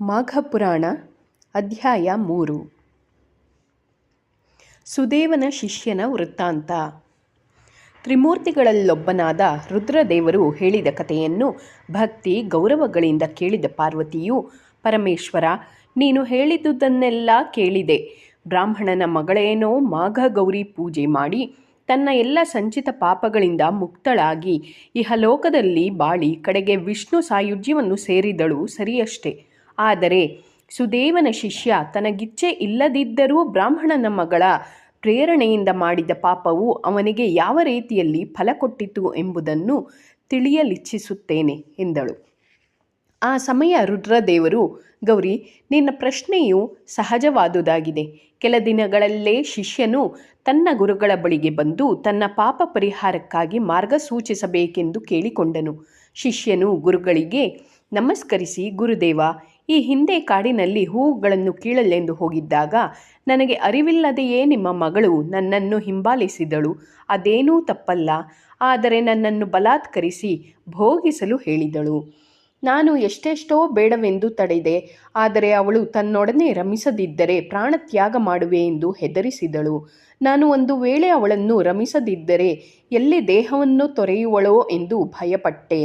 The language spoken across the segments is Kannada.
ಮಾಘಪುರಾಣ, ಅಧ್ಯಾಯ ಮೂರು. ಸುದೇವನ ಶಿಷ್ಯನ ವೃತ್ತಾಂತ. ತ್ರಿಮೂರ್ತಿಗಳಲ್ಲೊಬ್ಬನಾದ ರುದ್ರದೇವರು ಹೇಳಿದ ಕಥೆಯನ್ನು ಭಕ್ತಿ, ಗೌರವಗಳಿಂದ ಕೇಳಿದ ಪಾರ್ವತಿಯು, ಪರಮೇಶ್ವರ, ನೀನು ಹೇಳಿದುದನ್ನೆಲ್ಲ ಕೇಳಿದೆ. ಬ್ರಾಹ್ಮಣನ ಮಗಳೇನೋ ಮಾಘ ಗೌರಿ ಪೂಜೆ ಮಾಡಿ, ತನ್ನ ಎಲ್ಲ ಸಂಚಿತ ಪಾಪಗಳಿಂದ ಮುಕ್ತಳಾಗಿ, ಇಹಲೋಕದಲ್ಲಿ ಬಾಳಿ ಕಡೆಗೆ ವಿಷ್ಣು ಸಾಯುಜ್ಯವನ್ನು ಸೇರಿದಳು ಸರಿಯಷ್ಟೆ. ಆದರೆ ಸುದೇವನ ಶಿಷ್ಯ ತನಗಿಚ್ಛೆ ಇಲ್ಲದಿದ್ದರೂ ಬ್ರಾಹ್ಮಣನ ಮಗಳ ಪ್ರೇರಣೆಯಿಂದ ಮಾಡಿದ ಪಾಪವು ಅವನಿಗೆ ಯಾವ ರೀತಿಯಲ್ಲಿ ಫಲ ಕೊಟ್ಟಿತು ಎಂಬುದನ್ನು ತಿಳಿಯಲಿಚ್ಛಿಸುತ್ತೇನೆ ಎಂದಳು. ಆ ಸಮಯ ರುದ್ರದೇವರು, ಗೌರಿ, ನಿನ್ನ ಪ್ರಶ್ನೆಯು ಸಹಜವಾದುದಾಗಿದೆ. ಕೆಲ ದಿನಗಳಲ್ಲೇ ಶಿಷ್ಯನು ತನ್ನ ಗುರುಗಳ ಬಳಿಗೆ ಬಂದು ತನ್ನ ಪಾಪ ಪರಿಹಾರಕ್ಕಾಗಿ ಮಾರ್ಗ ಸೂಚಿಸಬೇಕೆಂದು ಕೇಳಿಕೊಂಡನು. ಶಿಷ್ಯನು ಗುರುಗಳಿಗೆ, ನಮಸ್ಕರಿಸಿ, ಗುರುದೇವ ಈ ಹಿಂದೆ ಕಾಡಿನಲ್ಲಿ ಹೂವುಗಳನ್ನು ಕೀಳಲೆಂದು ಹೋಗಿದ್ದಾಗ, ನನಗೆ ಅರಿವಿಲ್ಲದೆಯೇ ನಿಮ್ಮ ಮಗಳು ನನ್ನನ್ನು ಹಿಂಬಾಲಿಸಿದಳು. ಅದೇನೂ ತಪ್ಪಲ್ಲ. ಆದರೆ ನನ್ನನ್ನು ಬಲಾತ್ಕರಿಸಿ ಭೋಗಿಸಲು ಹೇಳಿದಳು. ನಾನು ಎಷ್ಟೆಷ್ಟೋ ಬೇಡವೆಂದು ತಡೆದೆ. ಆದರೆ ಅವಳು ತನ್ನೊಡನೆ ರಮಿಸದಿದ್ದರೆ ಪ್ರಾಣತ್ಯಾಗ ಮಾಡುವೆ ಎಂದು ಹೆದರಿಸಿದಳು. ನಾನು ಒಂದು ವೇಳೆ ಅವಳನ್ನು ರಮಿಸದಿದ್ದರೆ ಎಲ್ಲಿ ದೇಹವನ್ನು ತೊರೆಯುವಳೋ ಎಂದು ಭಯಪಟ್ಟೆ.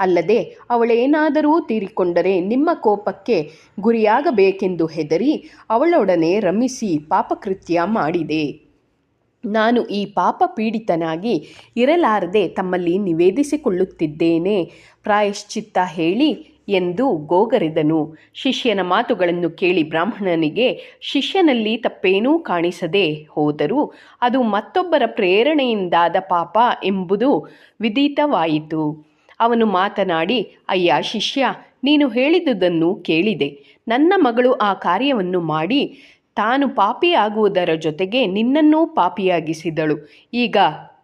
ಅಲ್ಲದೆ ಅವಳೇನಾದರೂ ತೀರಿಕೊಂಡರೆ ನಿಮ್ಮ ಕೋಪಕ್ಕೆ ಗುರಿಯಾಗಬೇಕೆಂದು ಹೆದರಿ ಅವಳೊಡನೆ ರಮಿಸಿ ಪಾಪಕೃತ್ಯ ಮಾಡಿದೆ. ನಾನು ಈ ಪಾಪ ಪೀಡಿತನಾಗಿ ಇರಲಾರದೆ ತಮ್ಮಲ್ಲಿ ನಿವೇದಿಸಿಕೊಳ್ಳುತ್ತಿದ್ದೇನೆ, ಪ್ರಾಯಶ್ಚಿತ್ತ ಹೇಳಿ ಎಂದು ಗೋಗರೆದನು. ಶಿಷ್ಯನ ಮಾತುಗಳನ್ನು ಕೇಳಿ ಬ್ರಾಹ್ಮಣನಿಗೆ, ಶಿಷ್ಯನಲ್ಲಿ ತಪ್ಪೇನೂ ಕಾಣಿಸದೆ ಹೋದರೂ ಅದು ಮತ್ತೊಬ್ಬರ ಪ್ರೇರಣೆಯಿಂದಾದ ಪಾಪ ಎಂಬುದು ವಿದಿತವಾಯಿತು ಅವನು ಮಾತನಾಡಿ, ಅಯ್ಯ ಶಿಷ್ಯ, ನೀನು ಹೇಳಿದುದನ್ನು ಕೇಳಿದೆ. ನನ್ನ ಮಗಳು ಆ ಕಾರ್ಯವನ್ನು ಮಾಡಿ, ತಾನು ಪಾಪಿಯಾಗುವುದರ ಜೊತೆಗೆ ನಿನ್ನನ್ನೂ ಪಾಪಿಯಾಗಿಸಿದಳು. ಈಗ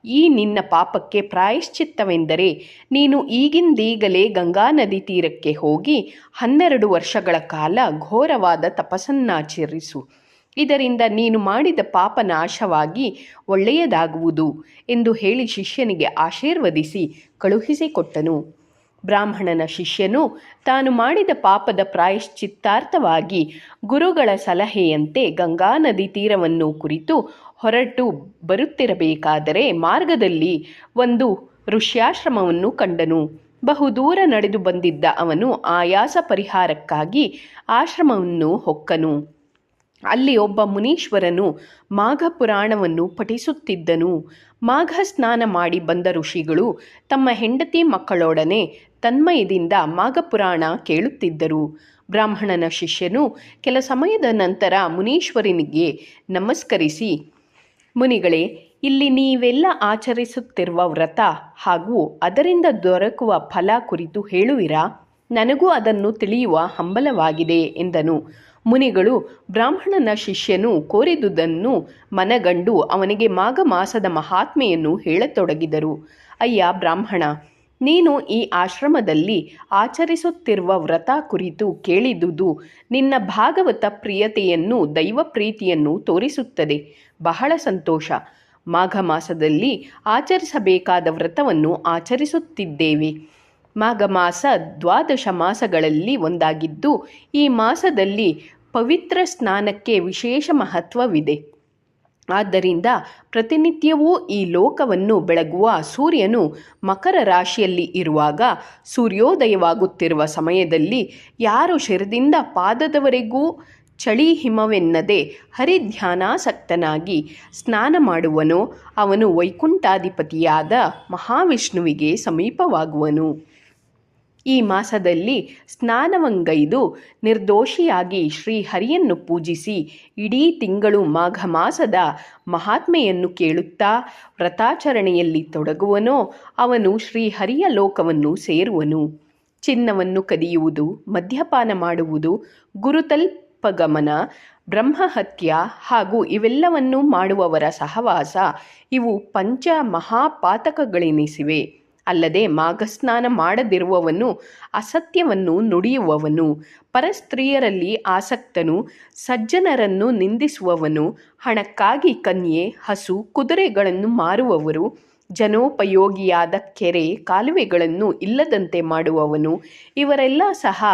ಈ ನಿನ್ನ ಪಾಪಕ್ಕೆ ಪ್ರಾಯಶ್ಚಿತ್ತವೆಂದರೆ, ನೀನು ಈಗಿಂದೀಗಲೇ ಗಂಗಾ ನದಿ ತೀರಕ್ಕೆ ಹೋಗಿ ಹನ್ನೆರಡು ವರ್ಷಗಳ ಕಾಲ ಘೋರವಾದ ತಪಸ್ಸನ್ನಾಚರಿಸು. ಇದರಿಂದ ನೀನು ಮಾಡಿದ ಪಾಪ ನಾಶವಾಗಿ ಒಳ್ಳೆಯದಾಗುವುದು ಎಂದು ಹೇಳಿ ಶಿಷ್ಯನಿಗೆ ಆಶೀರ್ವದಿಸಿ ಕಳುಹಿಸಿಕೊಟ್ಟನು. ಬ್ರಾಹ್ಮಣನ ಶಿಷ್ಯನು ತಾನು ಮಾಡಿದ ಪಾಪದ ಪ್ರಾಯಶ್ಚಿತ್ತಾರ್ಥವಾಗಿ ಗುರುಗಳ ಸಲಹೆಯಂತೆ ಗಂಗಾ ನದಿ ತೀರವನ್ನು ಕುರಿತು ಹೊರಟು ಬರುತ್ತಿರಬೇಕಾದರೆ ಮಾರ್ಗದಲ್ಲಿ ಒಂದು ಋಷ್ಯಾಶ್ರಮವನ್ನು ಕಂಡನು. ಬಹುದೂರ ನಡೆದು ಬಂದಿದ್ದ ಅವನು ಆಯಾಸ ಪರಿಹಾರಕ್ಕಾಗಿ ಆಶ್ರಮವನ್ನು ಹೊಕ್ಕನು. ಅಲ್ಲಿ ಒಬ್ಬ ಮುನೀಶ್ವರನು ಮಾಘ ಪುರಾಣವನ್ನು ಪಠಿಸುತ್ತಿದ್ದನು. ಮಾಘ ಸ್ನಾನ ಮಾಡಿ ಬಂದ ಋಷಿಗಳು ತಮ್ಮ ಹೆಂಡತಿ ಮಕ್ಕಳೊಡನೆ ತನ್ಮಯದಿಂದ ಮಾಘಪುರಾಣ ಕೇಳುತ್ತಿದ್ದರು. ಬ್ರಾಹ್ಮಣನ ಶಿಷ್ಯನು ಕೆಲ ಸಮಯದ ನಂತರ ಮುನೀಶ್ವರನಿಗೆ ನಮಸ್ಕರಿಸಿ, ಮುನಿಗಳೇ, ಇಲ್ಲಿ ನೀವೆಲ್ಲ ಆಚರಿಸುತ್ತಿರುವ ವ್ರತ ಹಾಗೂ ಅದರಿಂದ ದೊರಕುವ ಫಲ ಕುರಿತು ಹೇಳುವಿರಾ? ನನಗೂ ಅದನ್ನು ತಿಳಿಯುವ ಹಂಬಲವಾಗಿದೆ ಎಂದನು. ಮುನಿಗಳು ಬ್ರಾಹ್ಮಣನ ಶಿಷ್ಯನು ಕೋರಿದುದನ್ನು ಮನಗಂಡು ಅವನಿಗೆ ಮಾಘ ಮಾಸದ ಮಹಾತ್ಮೆಯನ್ನು ಹೇಳತೊಡಗಿದರು. ಅಯ್ಯ ಬ್ರಾಹ್ಮಣ, ನೀನು ಈ ಆಶ್ರಮದಲ್ಲಿ ಆಚರಿಸುತ್ತಿರುವ ವ್ರತ ಕುರಿತು ಕೇಳಿದುದು ನಿನ್ನ ಭಾಗವತ ಪ್ರಿಯತೆಯನ್ನು ದೈವ ಪ್ರೀತಿಯನ್ನು ತೋರಿಸುತ್ತದೆ. ಬಹಳ ಸಂತೋಷ. ಮಾಘ ಮಾಸದಲ್ಲಿ ಆಚರಿಸಬೇಕಾದ ವ್ರತವನ್ನು ಆಚರಿಸುತ್ತಿದ್ದೇವೆ. ಮಾಘ ಮಾಸ ದ್ವಾದಶ ಮಾಸಗಳಲ್ಲಿ ಒಂದಾಗಿದ್ದು, ಈ ಮಾಸದಲ್ಲಿ ಪವಿತ್ರ ಸ್ನಾನಕ್ಕೆ ವಿಶೇಷ ಮಹತ್ವವಿದೆ. ಆದ್ದರಿಂದ ಪ್ರತಿನಿತ್ಯವೂ ಈ ಲೋಕವನ್ನು ಬೆಳಗುವ ಸೂರ್ಯನು ಮಕರ ರಾಶಿಯಲ್ಲಿ ಇರುವಾಗ ಸೂರ್ಯೋದಯವಾಗುತ್ತಿರುವ ಸಮಯದಲ್ಲಿ ಯಾರು ಶಿರದಿಂದ ಪಾದದವರೆಗೂ ಚಳಿ ಹಿಮವೆನ್ನದೆ ಹರಿಧ್ಯಾನಾಸಕ್ತನಾಗಿ ಸ್ನಾನ ಮಾಡುವನೋ, ಅವನು ವೈಕುಂಠಾಧಿಪತಿಯಾದ ಮಹಾವಿಷ್ಣುವಿಗೆ ಸಮೀಪವಾಗುವನು. ಈ ಮಾಸದಲ್ಲಿ ಸ್ನಾನವಂಗೈದು ನಿರ್ದೋಷಿಯಾಗಿ ಶ್ರೀಹರಿಯನ್ನು ಪೂಜಿಸಿ ಇಡೀ ತಿಂಗಳು ಮಾಘ ಮಾಸದ ಮಹಾತ್ಮೆಯನ್ನು ಕೇಳುತ್ತಾ ವ್ರತಾಚರಣೆಯಲ್ಲಿ ತೊಡಗುವನೋ ಅವನು ಶ್ರೀಹರಿಯ ಲೋಕವನ್ನು ಸೇರುವನು. ಚಿನ್ನವನ್ನು ಕದಿಯುವುದು, ಮದ್ಯಪಾನ ಮಾಡುವುದು, ಗುರುತಲ್ಪಗಮನ, ಬ್ರಹ್ಮಹತ್ಯ ಹಾಗೂ ಇವೆಲ್ಲವನ್ನು ಮಾಡುವವರ ಸಹವಾಸ ಇವು ಪಂಚ ಮಹಾಪಾತಕಗಳೆನಿಸಿವೆ. ಅಲ್ಲದೆ ಮಾಘಸ್ನಾನ ಮಾಡದಿರುವವನು ಅಸತ್ಯವನ್ನು ನುಡಿಯುವವನು. ಪರಸ್ತ್ರೀಯರಲ್ಲಿ ಆಸಕ್ತನು, ಸಜ್ಜನರನ್ನು ನಿಂದಿಸುವವನು, ಹಣಕ್ಕಾಗಿ ಕನ್ಯೆ, ಹಸು, ಕುದುರೆಗಳನ್ನು ಮಾರುವವರು, ಜನೋಪಯೋಗಿಯಾದ ಕೆರೆ, ಕಾಲುವೆಗಳನ್ನು ಇಲ್ಲದಂತೆ ಮಾಡುವವನು, ಇವರೆಲ್ಲ ಸಹ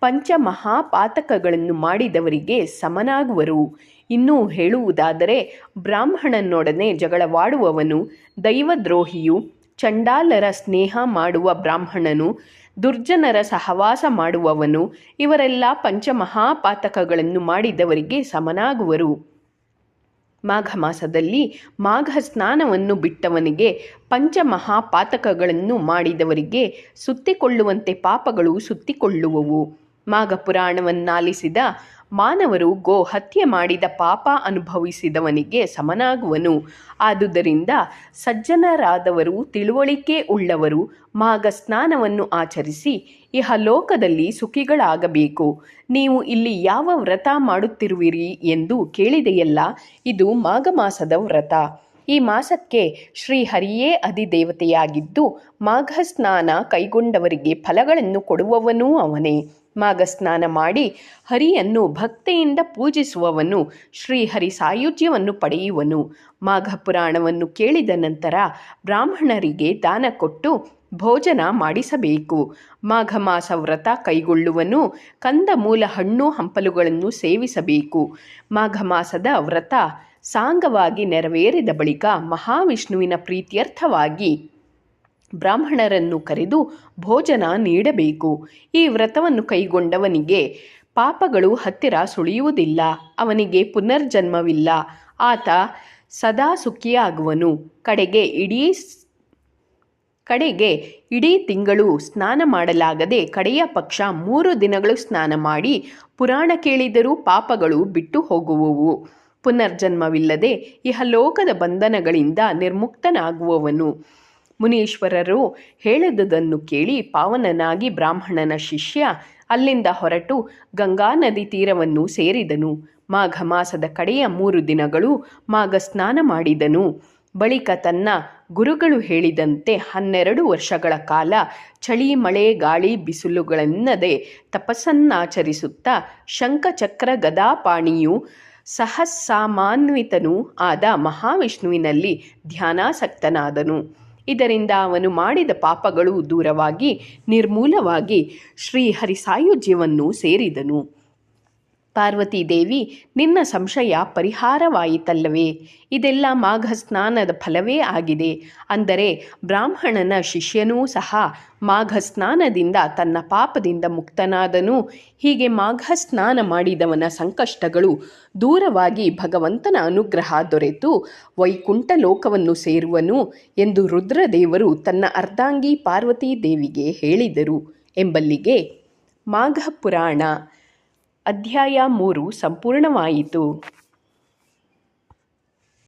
ಪಂಚಮಹಾಪಾತಕಗಳನ್ನು ಮಾಡಿದವರಿಗೆ ಸಮನಾಗುವರು. ಇನ್ನೂ ಹೇಳುವುದಾದರೆ, ಬ್ರಾಹ್ಮಣನೊಡನೆ ಜಗಳವಾಡುವವನು, ದೈವದ್ರೋಹಿಯು ಚಂಡಾಲರ ಸ್ನೇಹ ಮಾಡುವ ಬ್ರಾಹ್ಮಣನು, ದುರ್ಜನರ ಸಹವಾಸ ಮಾಡುವವನು, ಇವರೆಲ್ಲ ಪಂಚಮಹಾಪಾತಕಗಳನ್ನು ಮಾಡಿದವರಿಗೆ ಸಮನಾಗುವರು. ಮಾಘ ಮಾಸದಲ್ಲಿ ಮಾಘ ಸ್ನಾನವನ್ನು ಬಿಟ್ಟವನಿಗೆ ಪಂಚಮಹಾಪಾತಕಗಳನ್ನು ಮಾಡಿದವರಿಗೆ ಸುತ್ತಿಕೊಳ್ಳುವಂತೆ ಪಾಪಗಳು ಸುತ್ತಿಕೊಳ್ಳುವವು. ಮಾಘ ಪುರಾಣವನ್ನಾಲಿಸಿದ ಮಾನವರು ಗೋ ಹತ್ಯೆ ಮಾಡಿದ ಪಾಪ ಅನುಭವಿಸಿದವನಿಗೆ ಸಮನಾಗುವನು. ಆದುದರಿಂದ ಸಜ್ಜನರಾದವರು ತಿಳುವಳಿಕೆ ಉಳ್ಳವರು ಮಾಘ ಸ್ನಾನವನ್ನು ಆಚರಿಸಿ ಇಹಲೋಕದಲ್ಲಿ ಸುಖಿಗಳಾಗಬೇಕು. ನೀವು ಇಲ್ಲಿ ಯಾವ ವ್ರತ ಮಾಡುತ್ತಿರುವಿರಿ ಎಂದು ಕೇಳಿದೆಯಲ್ಲ, ಇದು ಮಾಘ ಮಾಸದ ವ್ರತ. ಈ ಮಾಸಕ್ಕೆ ಶ್ರೀಹರಿಯೇ ಅಧಿದೇವತೆಯಾಗಿದ್ದು ಮಾಘ ಸ್ನಾನ ಕೈಗೊಂಡವರಿಗೆ ಫಲಗಳನ್ನು ಕೊಡುವವನೂ ಅವನೇ. ಮಾಘ ಸ್ನಾನ ಮಾಡಿ ಹರಿಯನ್ನು ಭಕ್ತಿಯಿಂದ ಪೂಜಿಸುವವನು ಶ್ರೀಹರಿ ಸಾಯುಜ್ಯವನ್ನು ಪಡೆಯುವನು. ಮಾಘ ಪುರಾಣವನ್ನು ಕೇಳಿದ ನಂತರ ಬ್ರಾಹ್ಮಣರಿಗೆ ದಾನ ಕೊಟ್ಟು ಭೋಜನ ಮಾಡಿಸಬೇಕು. ಮಾಘ ಮಾಸ ವ್ರತ ಕೈಗೊಳ್ಳುವನು ಕಂದ ಮೂಲ ಹಣ್ಣು ಹಂಪಲುಗಳನ್ನು ಸೇವಿಸಬೇಕು. ಮಾಘ ಮಾಸದ ವ್ರತ ಸಾಂಗವಾಗಿ ನೆರವೇರಿದ ಬಳಿಕ ಮಹಾವಿಷ್ಣುವಿನ ಪ್ರೀತ್ಯರ್ಥವಾಗಿ ಬ್ರಾಹ್ಮಣರನ್ನು ಕರೆದು ಭೋಜನ ನೀಡಬೇಕು. ಈ ವ್ರತವನ್ನು ಕೈಗೊಂಡವನಿಗೆ ಪಾಪಗಳು ಹತ್ತಿರ ಸುಳಿಯುವುದಿಲ್ಲ, ಅವನಿಗೆ ಪುನರ್ಜನ್ಮವಿಲ್ಲ. ಆತ ಸದಾ ಸುಖಿಯಾಗುವನು. ಕಡೆಗೆ ಇಡೀ ಕಡೆಗೆ ಇಡೀ ತಿಂಗಳು ಸ್ನಾನ ಮಾಡಲಾಗದೆ ಕಡೆಯ ಪಕ್ಷ ಮೂರು ದಿನಗಳು ಸ್ನಾನ ಮಾಡಿ ಪುರಾಣ ಕೇಳಿದರೂ ಪಾಪಗಳು ಬಿಟ್ಟು ಹೋಗುವವು. ಪುನರ್ಜನ್ಮವಿಲ್ಲದೆ ಇಹಲೋಕದ ಬಂಧನಗಳಿಂದ ನಿರ್ಮುಕ್ತನಾಗುವವನು. ಮುನೀಶ್ವರರು ಹೇಳಿದುದನ್ನು ಕೇಳಿ ಪಾವನನಾಗಿ ಬ್ರಾಹ್ಮಣನ ಶಿಷ್ಯ ಅಲ್ಲಿಂದ ಹೊರಟು ಗಂಗಾ ನದಿ ತೀರವನ್ನು ಸೇರಿದನು. ಮಾಘ ಮಾಸದ ಕಡೆಯ ಮೂರು ದಿನಗಳು ಮಾಘ ಸ್ನಾನ ಮಾಡಿದನು. ಬಳಿಕ ತನ್ನ ಗುರುಗಳು ಹೇಳಿದಂತೆ ಹನ್ನೆರಡು ವರ್ಷಗಳ ಕಾಲ ಚಳಿ, ಮಳೆ, ಗಾಳಿ, ಬಿಸಿಲುಗಳೆನ್ನದೆ ತಪಸ್ಸನ್ನಾಚರಿಸುತ್ತಾ ಶಂಖಚಕ್ರ ಗದಾಪಾಣಿಯು ಸಹಸ್ಸಾಮಾನ್ವಿತನೂ ಆದ ಮಹಾವಿಷ್ಣುವಿನಲ್ಲಿ ಧ್ಯಾನಾಸಕ್ತನಾದನು. ಇದರಿಂದ ಅವನು ಮಾಡಿದ ಪಾಪಗಳು ದೂರವಾಗಿ ನಿರ್ಮೂಲವಾಗಿ ಶ್ರೀಹರಿಸಾಯುಜ್ಯವನ್ನು ಸೇರಿದನು. ಪಾರ್ವತಿ ದೇವಿ ನಿನ್ನ ಸಂಶಯ ಪರಿಹಾರವಾಯಿತಲ್ಲವೇ? ಇದೆಲ್ಲ ಮಾಘ ಸ್ನಾನದ ಫಲವೇ ಆಗಿದೆ. ಅಂದರೆ ಬ್ರಾಹ್ಮಣನ ಶಿಷ್ಯನೂ ಸಹ ಮಾಘ ಸ್ನಾನದಿಂದ ತನ್ನ ಪಾಪದಿಂದ ಮುಕ್ತನಾದನು. ಹೀಗೆ ಮಾಘ ಸ್ನಾನ ಮಾಡಿದವನ ಸಂಕಷ್ಟಗಳು ದೂರವಾಗಿ ಭಗವಂತನ ಅನುಗ್ರಹ ದೊರೆತು ವೈಕುಂಠ ಲೋಕವನ್ನು ಸೇರುವನು ಎಂದು ರುದ್ರದೇವರು ತನ್ನ ಅರ್ಧಾಂಗಿ ಪಾರ್ವತೀ ದೇವಿಗೆ ಹೇಳಿದರು. ಎಂಬಲ್ಲಿಗೆ ಮಾಘ ಪುರಾಣ ಅಧ್ಯಾಯ ಮೂರು ಸಂಪೂರ್ಣವಾಯಿತು.